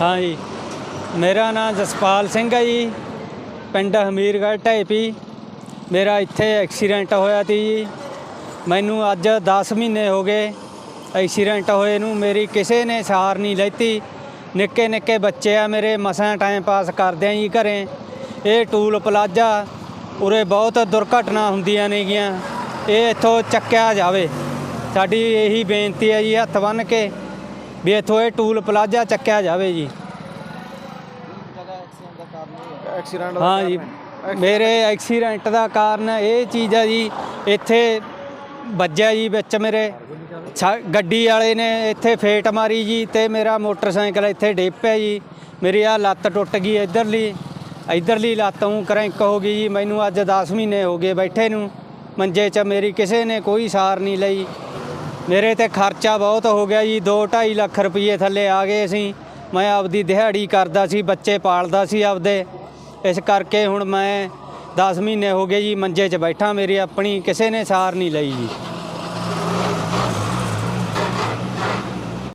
ਹਾਂ ਜੀ। ਮੇਰਾ ਨਾਮ ਜਸਪਾਲ ਸਿੰਘ ਹੈ ਜੀ। ਪਿੰਡ ਹਮੀਰਗੜ੍ਹ ਢੇਪੀ ਮੇਰਾ ਇੱਥੇ ਐਕਸੀਡੈਂਟ ਹੋਇਆ ਸੀ ਜੀ। ਮੈਨੂੰ ਅੱਜ 10 ਮਹੀਨੇ ਹੋ ਗਏ ਐਕਸੀਡੈਂਟ ਹੋਏ ਨੂੰ। ਮੇਰੀ ਕਿਸੇ ਨੇ ਸਾਰ ਨਹੀਂ ਲੈਤੀ। ਨਿੱਕੇ ਨਿੱਕੇ ਬੱਚੇ ਆ ਮੇਰੇ, ਮਸਾਂ ਟਾਈਮ ਪਾਸ ਕਰਦੇ ਆ ਜੀ ਘਰੇ। ਇਹ ਟੂਲ ਪਲਾਜ਼ਾ ਉਰੇ ਬਹੁਤ ਦੁਰਘਟਨਾ ਹੁੰਦੀਆਂ ਨੇਗੀਆਂ। ਇਹ ਇੱਥੋਂ ਚੱਕਿਆ ਜਾਵੇ। ਸਾਡੀ ਇਹੀ ਬੇਨਤੀ ਹੈ ਜੀ, ਹੱਥ ਬੰਨ੍ਹ ਕੇ ਵੀ ਇੱਥੋਂ ਇਹ ਟੂਲ ਪਲਾਜ਼ਾ ਚੱਕਿਆ ਜਾਵੇ ਜੀ। ਐਕਸੀਡੈਂਟ ਹਾਂ ਜੀ। ਮੇਰੇ ਐਕਸੀਡੈਂਟ ਦਾ ਕਾਰਨ ਇਹ ਚੀਜ਼ ਆ ਜੀ ਇੱਥੇ ਵੱਜਿਆ ਜੀ ਵਿੱਚ ਮੇਰੇ। ਗੱਡੀ ਵਾਲੇ ਨੇ ਇੱਥੇ ਫੇਟ ਮਾਰੀ ਜੀ ਤੇ ਮੇਰਾ ਮੋਟਰਸਾਈਕਲ ਇੱਥੇ ਡੇਪਿਆ ਜੀ। ਮੇਰੀ ਆ ਲੱਤ ਟੁੱਟ ਗਈ ਇਧਰਲੀ ਇਧਰਲੀ ਲੱਤ ਨੂੰ ਕਰੈਂਕ ਹੋ ਗਈ ਜੀ। ਮੈਨੂੰ ਅੱਜ 10 ਮਹੀਨੇ ਹੋ ਗਏ ਬੈਠੇ ਨੂੰ। ਮੰਜੇ 'ਚ ਮੇਰੀ ਕਿਸੇ ਨੇ ਕੋਈ ਸਾਰ ਨਹੀਂ ਲਈ। ਮੇਰੇ ਤੇ ਖਰਚਾ ਬਹੁਤ ਹੋ ਗਿਆ ਜੀ 2.5 ਲੱਖ ਰੁਪਏ ਥੱਲੇ ਆ ਗਏ ਅਸੀਂ। ਮੈਂ ਆਪਦੀ ਦਿਹਾੜੀ ਕਰਦਾ ਸੀ, ਬੱਚੇ ਪਾਲਦਾ ਸੀ ਆਪਦੇ। ਇਸ ਕਰਕੇ ਹੁਣ ਮੈਂ 10 ਮਹੀਨੇ ਹੋ ਗਏ ਜੀ, ਮੰਜੇ 'ਚ ਬੈਠਾ, ਮੇਰੀ ਆਪਣੀ ਕਿਸੇ ਨੇ ਸਾਰ ਨਹੀਂ ਲਈ ਜੀ।